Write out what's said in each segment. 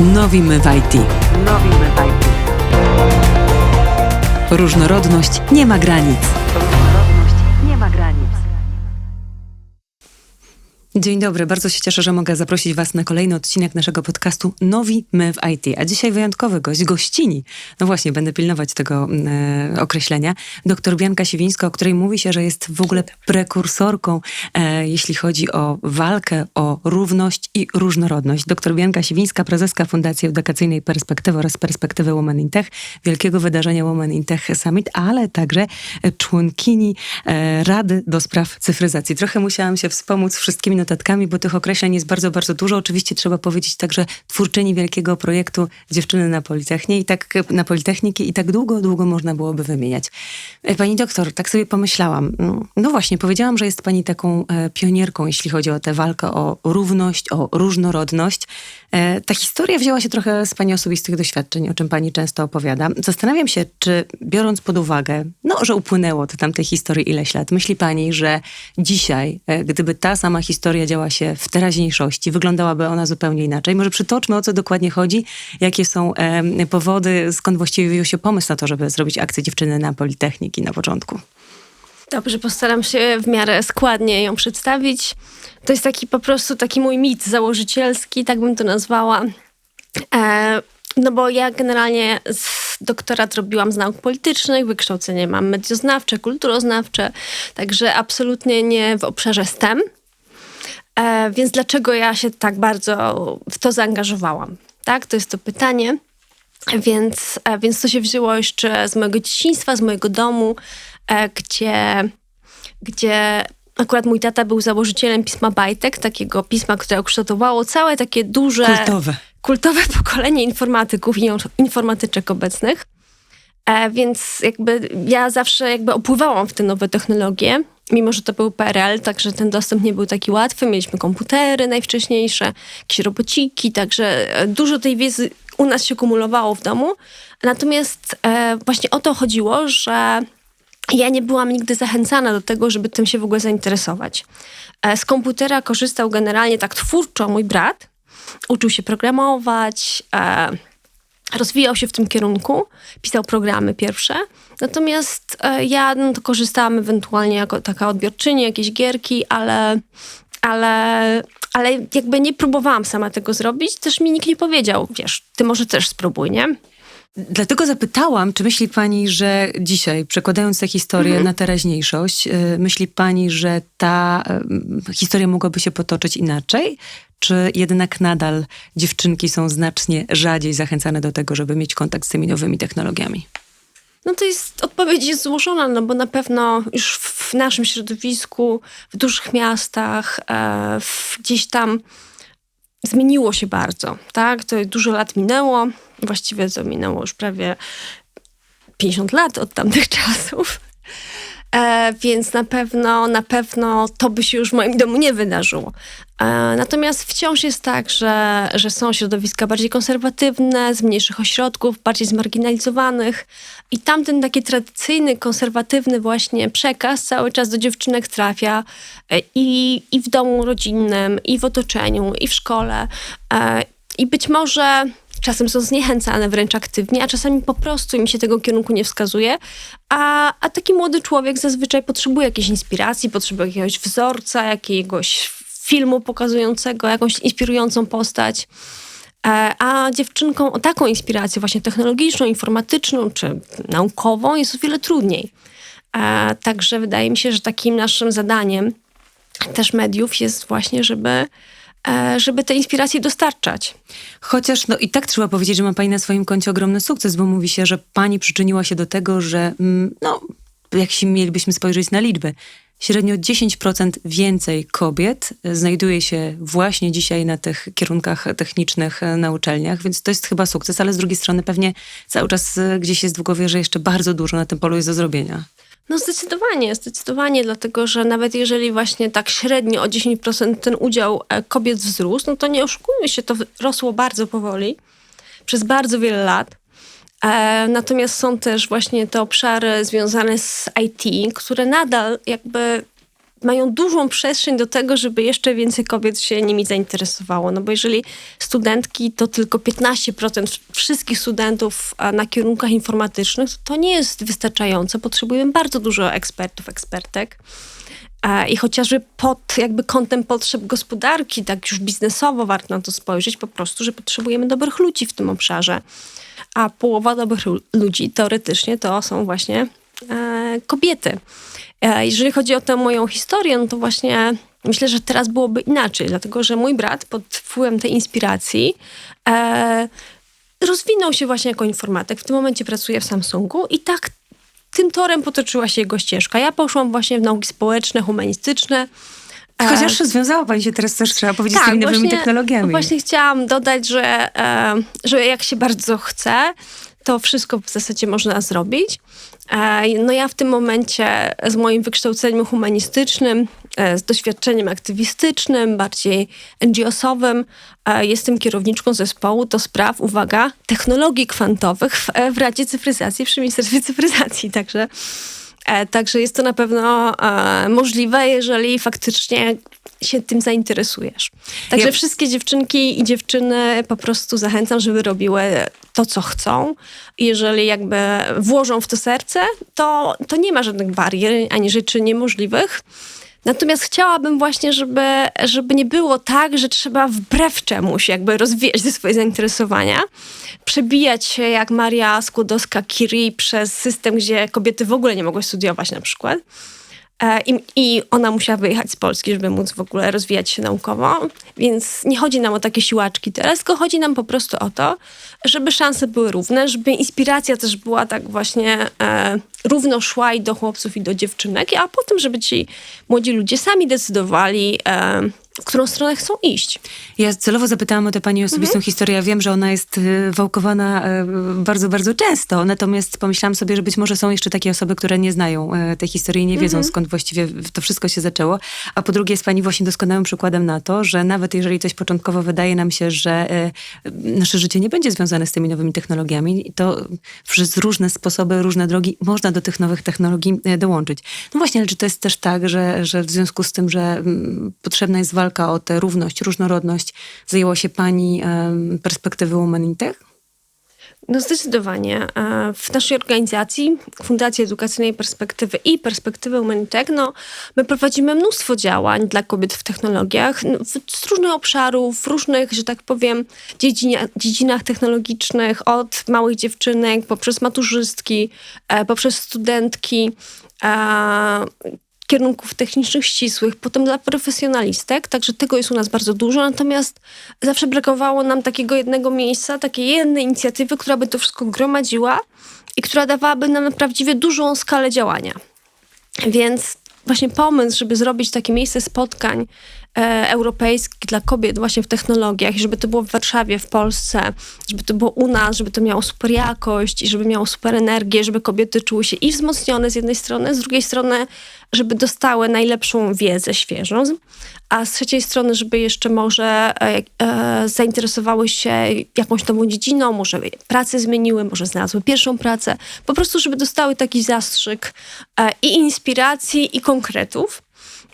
Nowi my w IT. Nowi my w IT. Różnorodność nie ma granic. Dzień dobry, bardzo się cieszę, że mogę zaprosić Was na kolejny odcinek naszego podcastu Nowi My w IT. A dzisiaj wyjątkowy gość, gościni. No właśnie, będę pilnować tego e, określenia. Doktor Bianka Siwińska, o której mówi się, że jest w ogóle prekursorką, e, jeśli chodzi o walkę o równość i różnorodność. Doktor Bianka Siwińska, prezeska Fundacji Edukacyjnej Perspektywy oraz Perspektywy Women in Tech, wielkiego wydarzenia Women in Tech Summit, ale także członkini e, Rady do Spraw Cyfryzacji. Trochę musiałam się wspomóc wszystkimi notatkami, bo tych określeń jest bardzo, bardzo dużo. Oczywiście trzeba powiedzieć także twórczyni wielkiego projektu Dziewczyny na Politechnie i tak na Politechniki i tak długo, długo można byłoby wymieniać. E, pani doktor, tak sobie pomyślałam. No, no właśnie, powiedziałam, że jest pani taką e, pionierką, jeśli chodzi o tę walkę o równość, o różnorodność. E, ta historia wzięła się trochę z pani osobistych doświadczeń, o czym pani często opowiada. Zastanawiam się, czy biorąc pod uwagę, no, że upłynęło od tamtej historii ileś lat, myśli pani, że dzisiaj, gdyby ta sama historia historia działa się w teraźniejszości, wyglądałaby ona zupełnie inaczej. Może przytoczmy, o co dokładnie chodzi, jakie są e, powody, skąd właściwie wyjął się pomysł na to, żeby zrobić akcję dziewczyny na Politechniki na początku. Dobrze, postaram się w miarę składnie ją przedstawić. To jest taki po prostu taki mój mit założycielski, tak bym to nazwała. E, no bo ja generalnie doktorat robiłam z nauk politycznych, wykształcenie mam medioznawcze, kulturoznawcze, także absolutnie nie w obszarze STEM. E, więc dlaczego ja się tak bardzo w to zaangażowałam? Tak, to jest to pytanie. Więc, e, więc to się wzięło jeszcze z mojego dzieciństwa, z mojego domu, e, gdzie, gdzie akurat mój tata był założycielem pisma Bajtek, takiego pisma, które ukształtowało całe takie duże... Kultowe. Kultowe pokolenie informatyków i informatyczek obecnych. E, więc jakby ja zawsze jakby opływałam w te nowe technologie mimo że to był PRL, także ten dostęp nie był taki łatwy. Mieliśmy komputery najwcześniejsze, jakieś robociki, także e, dużo tej wiedzy u nas się kumulowało w domu. Natomiast e, właśnie o to chodziło, że ja nie byłam nigdy zachęcana do tego, żeby tym się w ogóle zainteresować. E, z komputera korzystał generalnie tak twórczo mój brat. Uczył się programować, e, rozwijał się w tym kierunku, pisał programy pierwsze. Natomiast e, ja no, to korzystałam ewentualnie jako taka odbiorczyni, jakieś gierki, ale, ale, ale jakby nie próbowałam sama tego zrobić. Też mi nikt nie powiedział, wiesz, ty może też spróbuj, nie? Dlatego zapytałam, czy myśli pani, że dzisiaj, przekładając tę historię mhm. na teraźniejszość, y, myśli pani, że ta y, historia mogłaby się potoczyć inaczej? Czy jednak nadal dziewczynki są znacznie rzadziej zachęcane do tego, żeby mieć kontakt z tymi nowymi technologiami? No to jest, odpowiedź jest złożona, no bo na pewno już w naszym środowisku, w dużych miastach, e, gdzieś tam zmieniło się bardzo, tak? To dużo lat minęło, właściwie to minęło już prawie 50 lat od tamtych czasów. E, więc na pewno, na pewno to by się już w moim domu nie wydarzyło. E, natomiast wciąż jest tak, że, że są środowiska bardziej konserwatywne, z mniejszych ośrodków, bardziej zmarginalizowanych i tamten taki tradycyjny, konserwatywny właśnie przekaz cały czas do dziewczynek trafia e, i, i w domu rodzinnym, i w otoczeniu, i w szkole. E, I być może czasem są zniechęcane wręcz aktywnie, a czasami po prostu im się tego kierunku nie wskazuje. A, a taki młody człowiek zazwyczaj potrzebuje jakiejś inspiracji, potrzebuje jakiegoś wzorca, jakiegoś filmu pokazującego jakąś inspirującą postać. E, a dziewczynkom o taką inspirację właśnie technologiczną, informatyczną czy naukową jest o wiele trudniej. E, także wydaje mi się, że takim naszym zadaniem też mediów jest właśnie, żeby żeby te inspiracje dostarczać. Chociaż no i tak trzeba powiedzieć, że ma Pani na swoim koncie ogromny sukces, bo mówi się, że Pani przyczyniła się do tego, że mm, no, jak się mielibyśmy spojrzeć na liczby, średnio 10% więcej kobiet znajduje się właśnie dzisiaj na tych kierunkach technicznych na uczelniach, więc to jest chyba sukces, ale z drugiej strony pewnie cały czas gdzieś jest w głowie, że jeszcze bardzo dużo na tym polu jest do zrobienia. No zdecydowanie, zdecydowanie, dlatego że nawet jeżeli właśnie tak średnio o 10% ten udział e, kobiet wzrósł, no to nie oszukujmy się, to rosło bardzo powoli, przez bardzo wiele lat. E, natomiast są też właśnie te obszary związane z IT, które nadal jakby mają dużą przestrzeń do tego, żeby jeszcze więcej kobiet się nimi zainteresowało. No bo jeżeli studentki to tylko 15% wszystkich studentów na kierunkach informatycznych, to, nie jest wystarczające. Potrzebujemy bardzo dużo ekspertów, ekspertek. I chociażby pod jakby kątem potrzeb gospodarki, tak już biznesowo warto na to spojrzeć, po prostu, że potrzebujemy dobrych ludzi w tym obszarze. A połowa dobrych lu- ludzi teoretycznie to są właśnie e, kobiety. E, jeżeli chodzi o tę moją historię, no to właśnie myślę, że teraz byłoby inaczej, dlatego że mój brat pod wpływem tej inspiracji e, rozwinął się właśnie jako informatyk. W tym momencie pracuje w Samsungu i tak tym torem potoczyła się jego ścieżka. Ja poszłam właśnie w nauki społeczne, humanistyczne. E, Chociaż rozwiązała pani się teraz też, trzeba powiedzieć, z tymi nowymi właśnie- technologiami. Właśnie chciałam dodać, że, e, że jak się bardzo chce, to wszystko w zasadzie można zrobić. E, no ja w tym momencie z moim wykształceniem humanistycznym, e, z doświadczeniem aktywistycznym, bardziej NGO-sowym, e, jestem kierowniczką zespołu do spraw, uwaga, technologii kwantowych w, w Radzie Cyfryzacji przy Ministerstwie Cyfryzacji. Także Także jest to na pewno e, możliwe, jeżeli faktycznie się tym zainteresujesz. Także Ja- wszystkie dziewczynki i dziewczyny po prostu zachęcam, żeby robiły to, co chcą. Jeżeli jakby włożą w to serce, to, to nie ma żadnych barier ani rzeczy niemożliwych. Natomiast chciałabym właśnie, żeby, żeby nie było tak, że trzeba wbrew czemuś jakby rozwijać te swoje zainteresowania, przebijać się jak Maria Skłodowska-Curie przez system, gdzie kobiety w ogóle nie mogły studiować na przykład. E, I, I ona musiała wyjechać z Polski, żeby móc w ogóle rozwijać się naukowo. Więc nie chodzi nam o takie siłaczki teraz, tylko chodzi nam po prostu o to, żeby szanse były równe, żeby inspiracja też była tak właśnie e, równo szła i do chłopców, i do dziewczynek, a potem, żeby ci młodzi ludzie sami decydowali, e, w którą stronę chcą iść. Ja celowo zapytałam o tę pani osobistą Mhm. historię. Ja wiem, że ona jest y, wałkowana y, bardzo, bardzo często. Natomiast pomyślałam sobie, że być może są jeszcze takie osoby, które nie znają y, tej historii i nie wiedzą, Mhm. skąd właściwie to wszystko się zaczęło. A po drugie jest pani właśnie doskonałym przykładem na to, że nawet jeżeli coś początkowo wydaje nam się, że y, nasze życie nie będzie związane z tymi nowymi technologiami, to przez różne sposoby, różne drogi można do tych nowych technologii dołączyć. No właśnie, ale czy to jest też tak, że, że w związku z tym, że mm, potrzebna jest walka o tę równość, różnorodność, zajęła się pani perspektywy Women in Tech? No zdecydowanie. E, W naszej organizacji, Fundacji Edukacyjnej Perspektywy i Perspektywy Humanitech, no, my prowadzimy mnóstwo działań dla kobiet w technologiach no, z różnych obszarów, w różnych, że tak powiem, dziedzinia, dziedzinach technologicznych, od małych dziewczynek, poprzez maturzystki, e, poprzez studentki, e, kierunków technicznych ścisłych, potem dla profesjonalistek, także tego jest u nas bardzo dużo, natomiast zawsze brakowało nam takiego jednego miejsca, takiej jednej inicjatywy, która by to wszystko gromadziła i która dawałaby nam prawdziwie dużą skalę działania. Więc właśnie pomysł, żeby zrobić takie miejsce spotkań e, europejskich dla kobiet właśnie w technologiach, żeby to było w Warszawie, w Polsce, żeby to było u nas, żeby to miało super jakość i żeby miało super energię, żeby kobiety czuły się i wzmocnione z jednej strony, z drugiej strony, żeby dostały najlepszą wiedzę świeżą, a z trzeciej strony, żeby jeszcze może e, e, zainteresowały się jakąś nową dziedziną, może pracę zmieniły, może znalazły pierwszą pracę, po prostu, żeby dostały taki zastrzyk e, i inspiracji, i konkretów,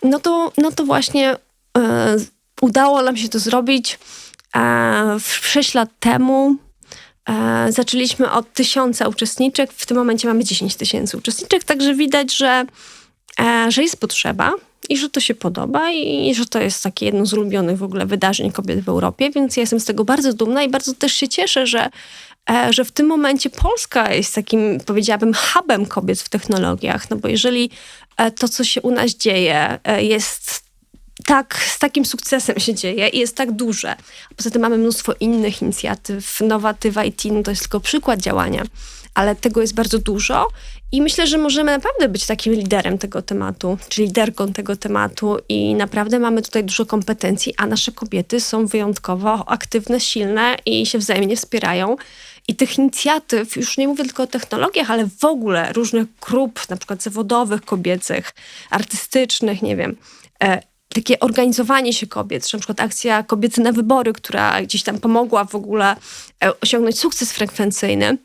no to, no to właśnie e, udało nam się to zrobić e, w 6 lat temu. E, zaczęliśmy od tysiąca uczestniczek, w tym momencie mamy 10 tysięcy uczestniczek, także widać, że, e, że jest potrzeba i że to się podoba i, i że to jest takie jedno z ulubionych w ogóle wydarzeń kobiet w Europie, więc ja jestem z tego bardzo dumna i bardzo też się cieszę, że, że w tym momencie Polska jest takim, powiedziałabym, hubem kobiet w technologiach, no bo jeżeli to, co się u nas dzieje, e, jest tak, z takim sukcesem się dzieje i jest tak duże. Poza tym mamy mnóstwo innych inicjatyw. Nowatywa IT no to jest tylko przykład działania, ale tego jest bardzo dużo i myślę, że możemy naprawdę być takim liderem tego tematu, czy liderką tego tematu i naprawdę mamy tutaj dużo kompetencji, a nasze kobiety są wyjątkowo aktywne, silne i się wzajemnie wspierają. I tych inicjatyw, już nie mówię tylko o technologiach, ale w ogóle różnych grup, na przykład zawodowych, kobiecych, artystycznych, nie wiem, e, takie organizowanie się kobiet, czy na przykład akcja Kobiety na wybory, która gdzieś tam pomogła w ogóle e, osiągnąć sukces frekwencyjny.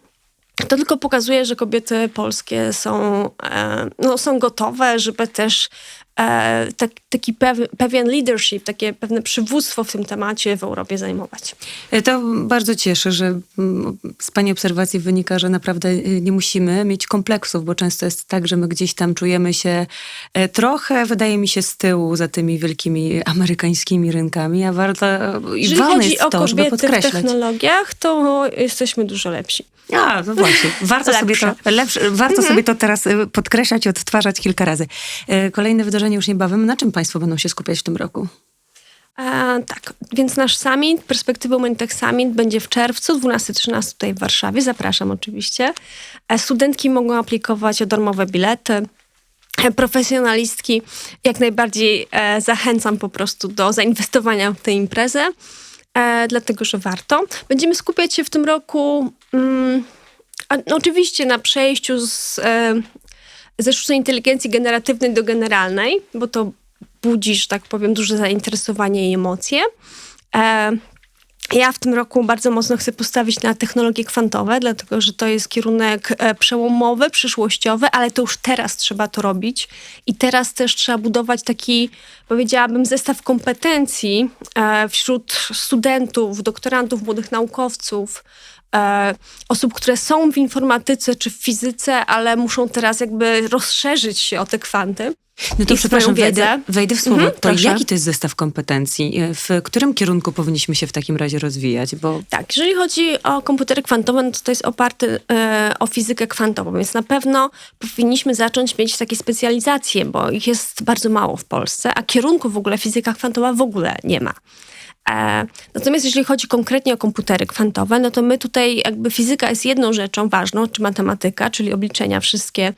To tylko pokazuje, że kobiety polskie są, e, no, są gotowe, żeby też e, tak, taki pew, pewien leadership, takie pewne przywództwo w tym temacie w Europie zajmować. E, To bardzo cieszy, że mm, z Pani obserwacji wynika, że naprawdę y, nie musimy mieć kompleksów, bo często jest tak, że my gdzieś tam czujemy się e, trochę, wydaje mi się, z tyłu za tymi wielkimi amerykańskimi rynkami, a warto i Jeżeli ważne chodzi jest o to, żeby kobiety w podkreślać. technologiach, to jesteśmy dużo lepsi. A, no właśnie. Warto, sobie to, lepsze, warto sobie to teraz y, podkreślać i odtwarzać kilka razy. Kolejne wydarzenie już niebawem. Na czym Państwo będą się skupiać w tym roku? E, tak, więc nasz summit, Perspektywy Women Tech Summit będzie w czerwcu, 12-13 tutaj w Warszawie. Zapraszam oczywiście. E, studentki mogą aplikować o darmowe bilety. E, Profesjonalistki jak najbardziej e, zachęcam po prostu do zainwestowania w tę imprezę, e, dlatego że warto. Będziemy skupiać się w tym roku mm, a, no, oczywiście na przejściu z, e, ze sztucznej inteligencji generatywnej do generalnej, bo to budzi, że tak powiem, duże zainteresowanie i emocje. E, ja w tym roku bardzo mocno chcę postawić na technologie kwantowe, dlatego że to jest kierunek e, przełomowy, przyszłościowy, ale to już teraz trzeba to robić. I teraz też trzeba budować taki, powiedziałabym, zestaw kompetencji e, wśród studentów, doktorantów, młodych naukowców, e, osób, które są w informatyce czy w fizyce, ale muszą teraz jakby rozszerzyć się o te kwanty. No to I przepraszam, wejdę, wejdę w słowo. Mhm, to proszę. jaki to jest zestaw kompetencji? E, W którym kierunku powinniśmy się w takim razie rozwijać? Bo Tak, jeżeli chodzi o komputery kwantowe, no to to jest oparte e, o fizykę kwantową, więc na pewno powinniśmy zacząć mieć takie specjalizacje, bo ich jest bardzo mało w Polsce, a kierunku w ogóle fizyka kwantowa w ogóle nie ma. E, natomiast jeżeli chodzi konkretnie o komputery kwantowe, no to my tutaj jakby fizyka jest jedną rzeczą ważną, czy matematyka, czyli obliczenia wszystkie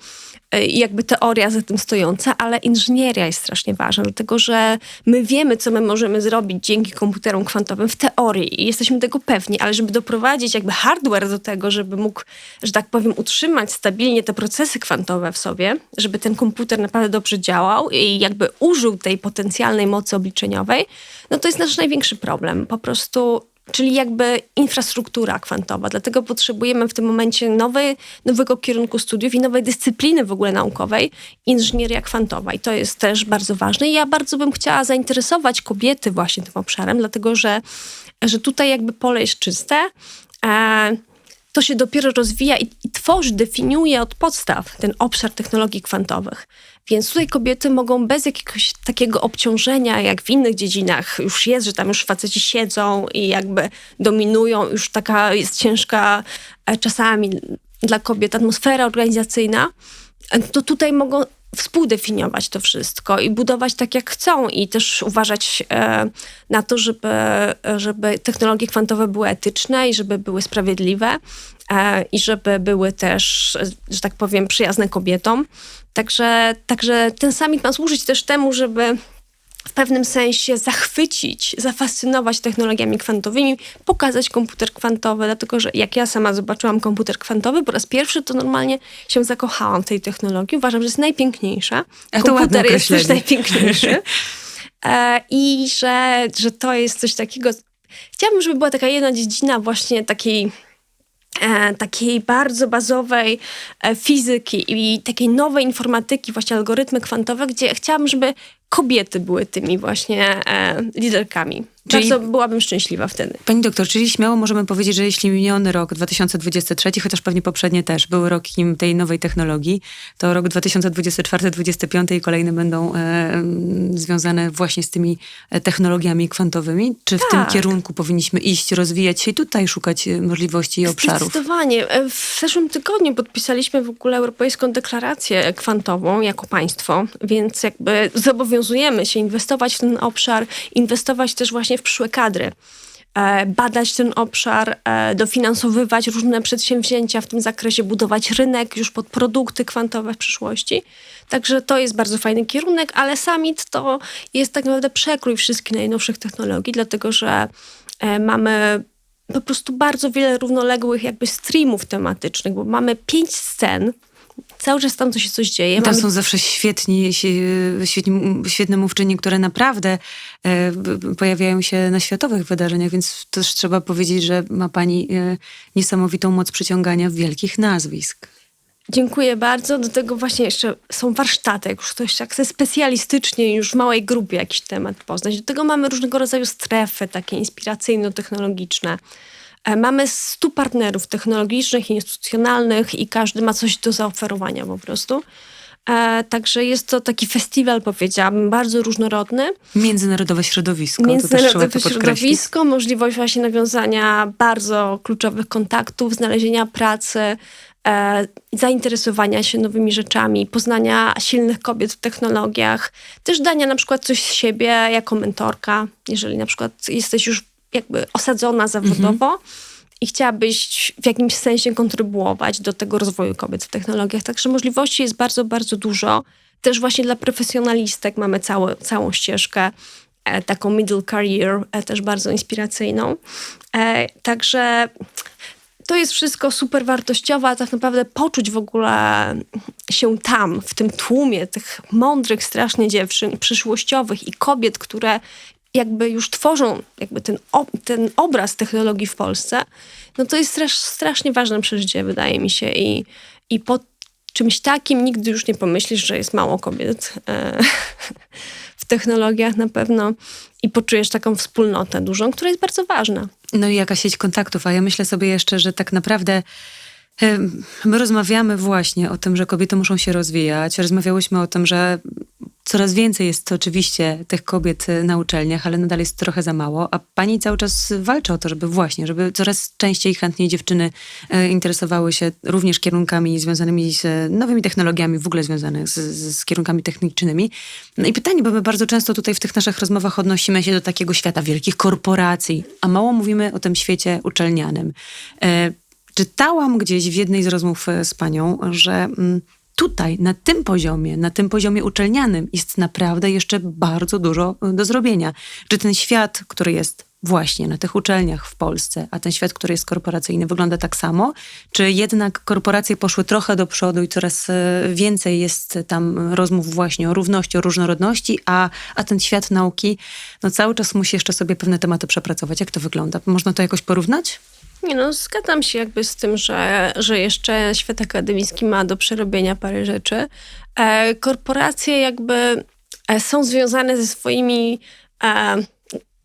jakby teoria za tym stojąca, ale inżynieria jest strasznie ważna, dlatego że my wiemy, co my możemy zrobić dzięki komputerom kwantowym w teorii i jesteśmy tego pewni, ale żeby doprowadzić jakby hardware do tego, żeby mógł, że tak powiem, utrzymać stabilnie te procesy kwantowe w sobie, żeby ten komputer naprawdę dobrze działał i jakby użył tej potencjalnej mocy obliczeniowej, no to jest nasz największy problem. Po prostu czyli jakby infrastruktura kwantowa. Dlatego potrzebujemy w tym momencie nowej, nowego kierunku studiów i nowej dyscypliny w ogóle naukowej, inżynieria kwantowa. I to jest też bardzo ważne. I ja bardzo bym chciała zainteresować kobiety właśnie tym obszarem, dlatego że, że tutaj jakby pole jest czyste. E, to się dopiero rozwija i, i tworzy, definiuje od podstaw ten obszar technologii kwantowych. Więc tutaj kobiety mogą bez jakiegoś takiego obciążenia, jak w innych dziedzinach już jest, że tam już faceci siedzą i jakby dominują, już taka jest ciężka e, czasami dla kobiet atmosfera organizacyjna, e, to tutaj mogą współdefiniować to wszystko i budować tak, jak chcą i też uważać e, na to, żeby, żeby technologie kwantowe były etyczne i żeby były sprawiedliwe e, i żeby były też, że tak powiem, przyjazne kobietom. Także, także ten summit ma służyć też temu, żeby w pewnym sensie zachwycić, zafascynować technologiami kwantowymi, pokazać komputer kwantowy, dlatego że jak ja sama zobaczyłam komputer kwantowy po raz pierwszy, to normalnie się zakochałam w tej technologii. Uważam, że jest najpiękniejsza. A to komputer jest też najpiękniejszy. E, I że, że to jest coś takiego. Chciałabym, żeby była taka jedna dziedzina właśnie takiej e, takiej bardzo bazowej e, fizyki i takiej nowej informatyki, właśnie algorytmy kwantowe, gdzie chciałabym, żeby kobiety były tymi właśnie e, liderkami. Czyli- Bardzo byłabym szczęśliwa wtedy. Pani doktor, czyli śmiało możemy powiedzieć, że jeśli miniony rok 2023, chociaż pewnie poprzednie też były rokiem tej nowej technologii, to rok 2024-2025 i kolejne będą e, mm, związane właśnie z tymi e, technologiami kwantowymi. Czy w tym Tak. kierunku powinniśmy iść, rozwijać się i tutaj szukać e, możliwości i obszarów? Zdecydowanie. E, W zeszłym tygodniu podpisaliśmy w ogóle Europejską Deklarację Kwantową jako państwo, więc jakby zobowiązujemy się inwestować w ten obszar, inwestować też właśnie w przyszłe kadry. e, Badać ten obszar, e, dofinansowywać różne przedsięwzięcia w tym zakresie, budować rynek już pod produkty kwantowe w przyszłości. Także to jest bardzo fajny kierunek, ale summit to jest tak naprawdę przekrój wszystkich najnowszych technologii, dlatego że e, mamy po prostu bardzo wiele równoległych jakby streamów tematycznych, bo mamy pięć scen, cały czas tam to się coś dzieje. Tam mamy są zawsze świetni, świetni, świetne mówczynie, które naprawdę e, pojawiają się na światowych wydarzeniach, więc też trzeba powiedzieć, że ma pani e, niesamowitą moc przyciągania wielkich nazwisk. Dziękuję bardzo. Do tego właśnie jeszcze są warsztaty, jak już ktoś tak chce specjalistycznie już w małej grupie jakiś temat poznać. Do tego mamy różnego rodzaju strefy takie inspiracyjno-technologiczne. E, Mamy 100 partnerów technologicznych, instytucjonalnych i każdy ma coś do zaoferowania po prostu. E, Także jest to taki festiwal, powiedziałabym, bardzo różnorodny. Międzynarodowe środowisko. Międzynarodowe środowisko, możliwość właśnie nawiązania bardzo kluczowych kontaktów, znalezienia pracy, e, zainteresowania się nowymi rzeczami, poznania silnych kobiet w technologiach, też dania na przykład coś z siebie jako mentorka, jeżeli na przykład jesteś już jakby osadzona zawodowo. I chciałabyś w jakimś sensie kontrybuować do tego rozwoju kobiet w technologiach. Także możliwości jest bardzo, bardzo dużo. Też właśnie dla profesjonalistek mamy całe, całą ścieżkę e, taką middle career, e, też bardzo inspiracyjną. E, także to jest wszystko super wartościowe, a tak naprawdę poczuć w ogóle się tam, w tym tłumie tych mądrych strasznie dziewczyn, przyszłościowych i kobiet, które jakby już tworzą jakby ten, ten obraz technologii w Polsce, no to jest strasz, strasznie ważne przeżycie, wydaje mi się. I, i po czymś takim nigdy już nie pomyślisz, że jest mało kobiet e, w technologiach na pewno i poczujesz taką wspólnotę dużą, która jest bardzo ważna. No i jaka sieć kontaktów, a ja myślę sobie jeszcze, że tak naprawdę em, my rozmawiamy właśnie o tym, że kobiety muszą się rozwijać. Rozmawiałyśmy o tym, że coraz więcej jest oczywiście tych kobiet e, na uczelniach, ale nadal jest trochę za mało, a pani cały czas walczy o to, żeby właśnie, żeby coraz częściej chętniej dziewczyny e, interesowały się również kierunkami związanymi z nowymi technologiami, w ogóle związanych z, z, z kierunkami technicznymi. No i pytanie, bo my bardzo często tutaj w tych naszych rozmowach odnosimy się do takiego świata wielkich korporacji, a mało mówimy o tym świecie uczelnianym. E, czytałam gdzieś w jednej z rozmów z panią, że mm, tutaj, na tym poziomie, na tym poziomie uczelnianym jest naprawdę jeszcze bardzo dużo e, do zrobienia. Czy ten świat, który jest właśnie na tych uczelniach w Polsce, a ten świat, który jest korporacyjny, wygląda tak samo? Czy jednak korporacje poszły trochę do przodu i coraz e, więcej jest tam rozmów właśnie o równości, o różnorodności, a, a ten świat nauki no cały czas musi jeszcze sobie pewne tematy przepracować. Jak to wygląda? Można to jakoś porównać? Nie no, zgadzam się jakby z tym, że, że jeszcze świat akademicki ma do przerobienia parę rzeczy. E, korporacje jakby e, są związane ze swoimi e,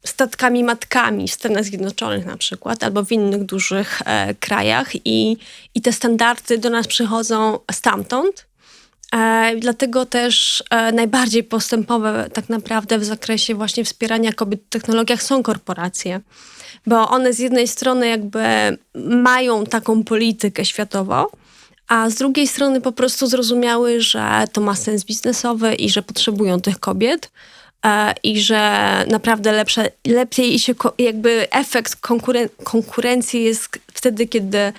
statkami matkami w Stanach Zjednoczonych na przykład, albo w innych dużych e, krajach i, i te standardy do nas przychodzą stamtąd. E, dlatego też e, najbardziej postępowe tak naprawdę w zakresie właśnie wspierania kobiet w technologiach są korporacje. Bo one z jednej strony jakby mają taką politykę światową, a z drugiej strony po prostu zrozumiały, że to ma sens biznesowy i że potrzebują tych kobiet e, i że naprawdę lepsze, lepiej się jakby efekt konkuren- konkurencji jest wtedy, kiedy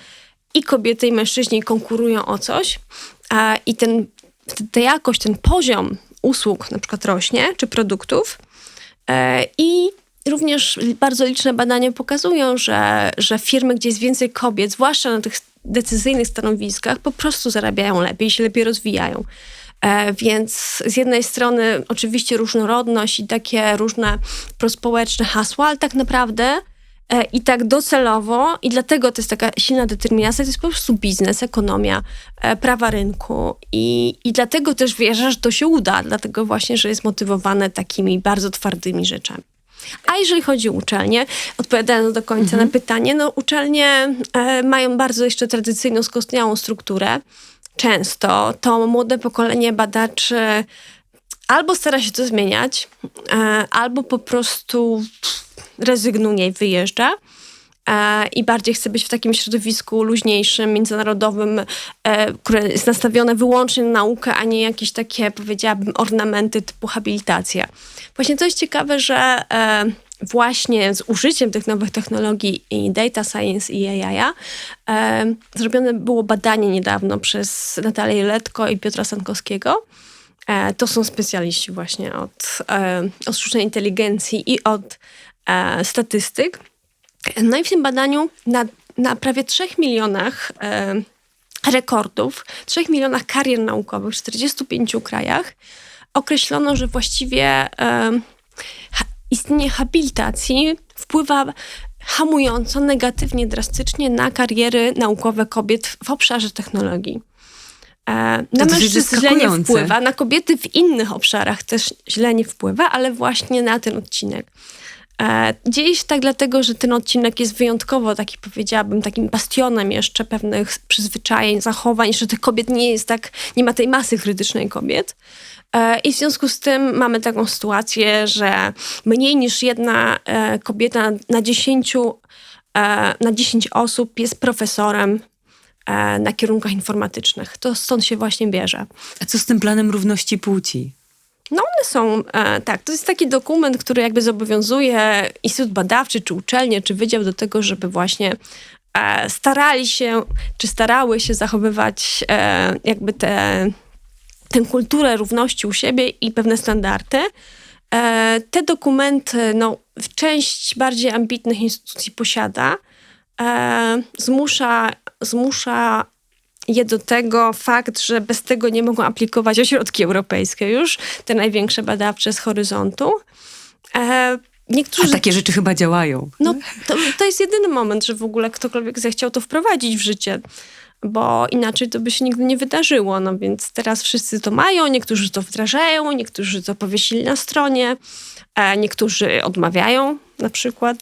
i kobiety i mężczyźni konkurują o coś i ten, ta jakość, ten poziom usług na przykład rośnie, czy produktów e, i również bardzo liczne badania pokazują, że, że firmy, gdzie jest więcej kobiet, zwłaszcza na tych decyzyjnych stanowiskach, po prostu zarabiają lepiej, się lepiej rozwijają. E, więc z jednej strony oczywiście różnorodność i takie różne prospołeczne hasła, ale tak naprawdę i tak docelowo, i dlatego to jest taka silna determinacja, to jest po prostu biznes, ekonomia, e, prawa rynku. I, I dlatego też wierzę, że to się uda, dlatego właśnie, że jest motywowane takimi bardzo twardymi rzeczami. A jeżeli chodzi o uczelnie, odpowiadając do końca na pytanie, no uczelnie e, mają bardzo jeszcze tradycyjną, skostniałą strukturę. Często to młode pokolenie badaczy albo stara się to zmieniać, e, albo po prostu rezygnuje i wyjeżdża. E, I bardziej chce być w takim środowisku luźniejszym, międzynarodowym, e, które jest nastawione wyłącznie na naukę, a nie jakieś takie, powiedziałabym, ornamenty typu habilitacja. Właśnie to jest ciekawe, że e, właśnie z użyciem tych nowych technologii i data science i AI zrobione było badanie niedawno przez Natalię Letko i Piotra Sankowskiego. To są specjaliści właśnie od, od sztucznej inteligencji i od e, statystyk. No i w tym badaniu na, na prawie 3 milionach e, rekordów, 3 milionach karier naukowych w 45 krajach określono, że właściwie e, istnienie habilitacji wpływa hamująco, negatywnie, drastycznie na kariery naukowe kobiet w obszarze technologii. E, na mężczyzn źle nie wpływa, na kobiety w innych obszarach też źle nie wpływa, ale właśnie na ten odcinek. E, dzieje się tak dlatego, że ten odcinek jest wyjątkowo taki, powiedziałabym, takim bastionem jeszcze pewnych przyzwyczajeń, zachowań, że tych kobiet nie jest tak, nie ma tej masy krytycznej kobiet. E, I w związku z tym mamy taką sytuację, że mniej niż jedna e, kobieta na 10, e, na 10 osób jest profesorem na kierunkach informatycznych. To stąd się właśnie bierze. A co z tym planem równości płci? No one są, e, tak, to jest taki dokument, który jakby zobowiązuje Instytut Badawczy, czy uczelnię, czy wydział do tego, żeby właśnie e, starali się, czy starały się zachowywać e, jakby te, tę kulturę równości u siebie i pewne standardy. E, te dokumenty, no, część bardziej ambitnych instytucji posiada, e, zmusza, zmusza je do tego fakt, że bez tego nie mogą aplikować ośrodki europejskie już, te największe badawcze z horyzontu. E, A niektórzy takie rzeczy chyba działają. no, to, to jest jedyny moment, że w ogóle ktokolwiek zechciał to wprowadzić w życie, bo inaczej to by się nigdy nie wydarzyło. No więc teraz wszyscy to mają, niektórzy to wdrażają, niektórzy to powiesili na stronie, a niektórzy odmawiają na przykład,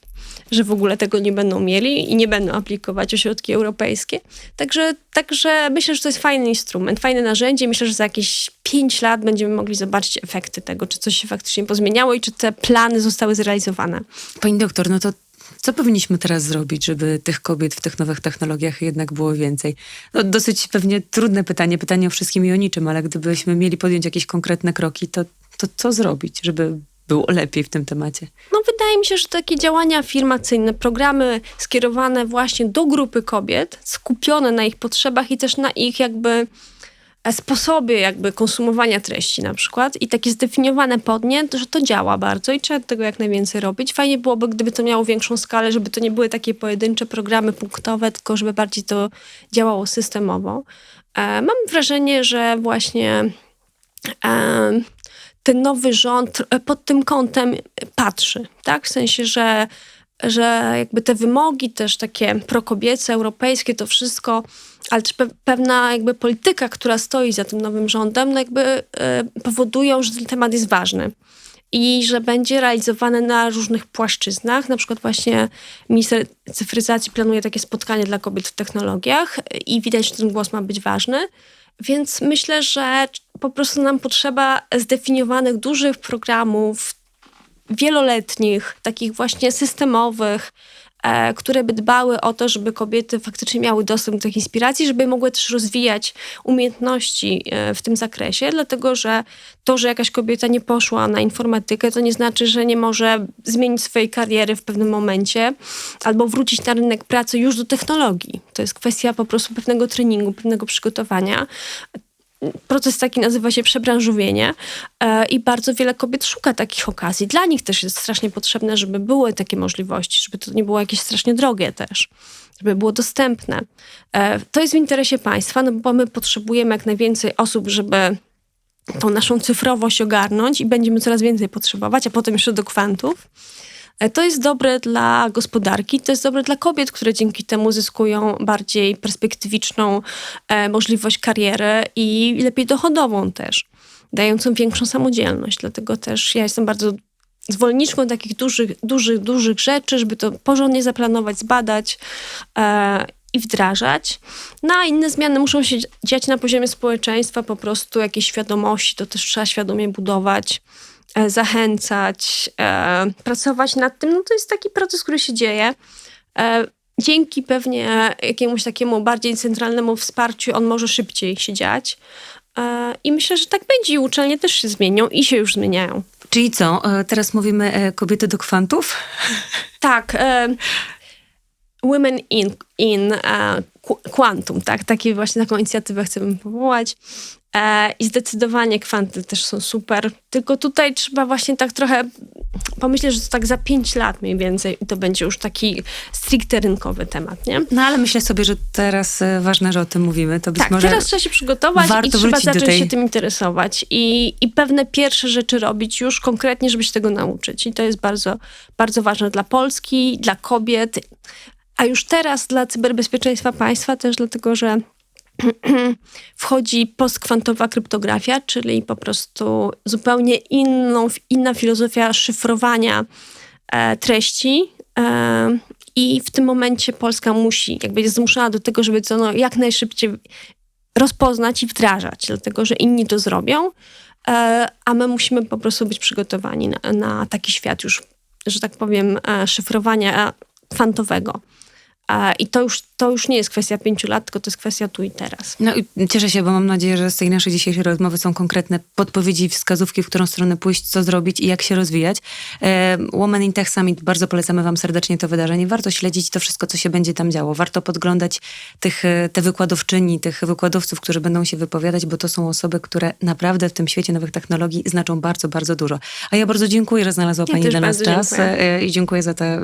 że w ogóle tego nie będą mieli i nie będą aplikować ośrodki europejskie. Także, także myślę, że to jest fajny instrument, fajne narzędzie. Myślę, że za jakieś pięć lat będziemy mogli zobaczyć efekty tego, czy coś się faktycznie pozmieniało i czy te plany zostały zrealizowane. Pani doktor, no to co powinniśmy teraz zrobić, żeby tych kobiet w tych nowych technologiach jednak było więcej? No, dosyć pewnie trudne pytanie, pytanie o wszystkim i o niczym, ale gdybyśmy mieli podjąć jakieś konkretne kroki, to, to co zrobić, żeby było lepiej w tym temacie? No wydaje mi się, że takie działania afirmacyjne, programy skierowane właśnie do grupy kobiet, skupione na ich potrzebach i też na ich jakby e, sposobie jakby konsumowania treści na przykład i takie zdefiniowane pod nie, że to działa bardzo i trzeba tego jak najwięcej robić. Fajnie byłoby, gdyby to miało większą skalę, żeby to nie były takie pojedyncze programy punktowe, tylko żeby bardziej to działało systemowo. E, mam wrażenie, że właśnie e, ten nowy rząd e, pod tym kątem patrzy, tak? W sensie, że, że jakby te wymogi też takie prokobiece, europejskie, to wszystko, ale też pe- pewna jakby polityka, która stoi za tym nowym rządem, no jakby e, powodują, że ten temat jest ważny i że będzie realizowany na różnych płaszczyznach. Na przykład właśnie minister cyfryzacji planuje takie spotkanie dla kobiet w technologiach i widać, że ten głos ma być ważny. Więc myślę, że po prostu nam potrzeba zdefiniowanych dużych programów, wieloletnich, takich właśnie systemowych, które by dbały o to, żeby kobiety faktycznie miały dostęp do tych inspiracji, żeby mogły też rozwijać umiejętności e, w tym zakresie, dlatego że to, że jakaś kobieta nie poszła na informatykę, to nie znaczy, że nie może zmienić swojej kariery w pewnym momencie albo wrócić na rynek pracy już do technologii. To jest kwestia po prostu pewnego treningu, pewnego przygotowania proces taki nazywa się przebranżowienie e, i bardzo wiele kobiet szuka takich okazji. Dla nich też jest strasznie potrzebne, żeby były takie możliwości, żeby to nie było jakieś strasznie drogie też, żeby było dostępne. E, to jest w interesie państwa, no bo my potrzebujemy jak najwięcej osób, żeby tą naszą cyfrowość ogarnąć i będziemy coraz więcej potrzebować, a potem jeszcze do kwantów. E, To jest dobre dla gospodarki, to jest dobre dla kobiet, które dzięki temu zyskują bardziej perspektywiczną e, możliwość kariery i lepiej dochodową też, dającą większą samodzielność. Dlatego też ja jestem bardzo zwolenniczką takich dużych, dużych, dużych rzeczy, żeby to porządnie zaplanować, zbadać e, i wdrażać. No a inne zmiany muszą się dziać na poziomie społeczeństwa, po prostu jakieś świadomości, to też trzeba świadomie budować zachęcać, e, pracować nad tym. No to jest taki proces, który się dzieje. E, dzięki pewnie jakiemuś takiemu bardziej centralnemu wsparciu on może szybciej się dziać. E, I myślę, że tak będzie i uczelnie też się zmienią i się już zmieniają. Czyli co, e, teraz mówimy e, kobiety do kwantów? Tak. E, Women in, in e, Qu- Quantum, tak? Taki właśnie taką inicjatywę chcemy powołać. E, I zdecydowanie kwanty też są super. Tylko tutaj trzeba właśnie tak trochę pomyśleć, że to tak za pięć lat mniej więcej i to będzie już taki stricte rynkowy temat, nie? No ale myślę sobie, że teraz e, ważne, że o tym mówimy. To być Tak, może teraz trzeba się przygotować i trzeba zacząć tej- się tym interesować i, i pewne pierwsze rzeczy robić już konkretnie, żeby się tego nauczyć. I to jest bardzo, bardzo ważne dla Polski, dla kobiet, a już teraz dla cyberbezpieczeństwa państwa też, dlatego że wchodzi postkwantowa kryptografia, czyli po prostu zupełnie inną, inna filozofia szyfrowania e, treści. E, I w tym momencie Polska musi, jakby jest zmuszona do tego, żeby to no, jak najszybciej rozpoznać i wdrażać, dlatego że inni to zrobią, e, a my musimy po prostu być przygotowani na, na taki świat już, że tak powiem, e, szyfrowania kwantowego. I to już, to już nie jest kwestia pięciu lat, tylko to jest kwestia tu i teraz. No i cieszę się, bo mam nadzieję, że z tej naszej dzisiejszej rozmowy są konkretne podpowiedzi wskazówki, w którą stronę pójść, co zrobić i jak się rozwijać. E, Woman in Tech Summit, bardzo polecamy wam serdecznie to wydarzenie. Warto śledzić to wszystko, co się będzie tam działo. Warto podglądać tych, e, te wykładowczyni, tych wykładowców, którzy będą się wypowiadać, bo to są osoby, które naprawdę w tym świecie nowych technologii znaczą bardzo, bardzo dużo. A ja bardzo dziękuję, że znalazła Ja Pani dla nas czas dziękuję. e, i dziękuję za te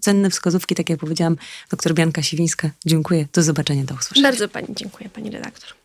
cenne wskazówki, tak jak powiedziałam, doktor Bianka Siwińska. Dziękuję. Do zobaczenia, do usłyszenia. Bardzo pani dziękuję, pani redaktor.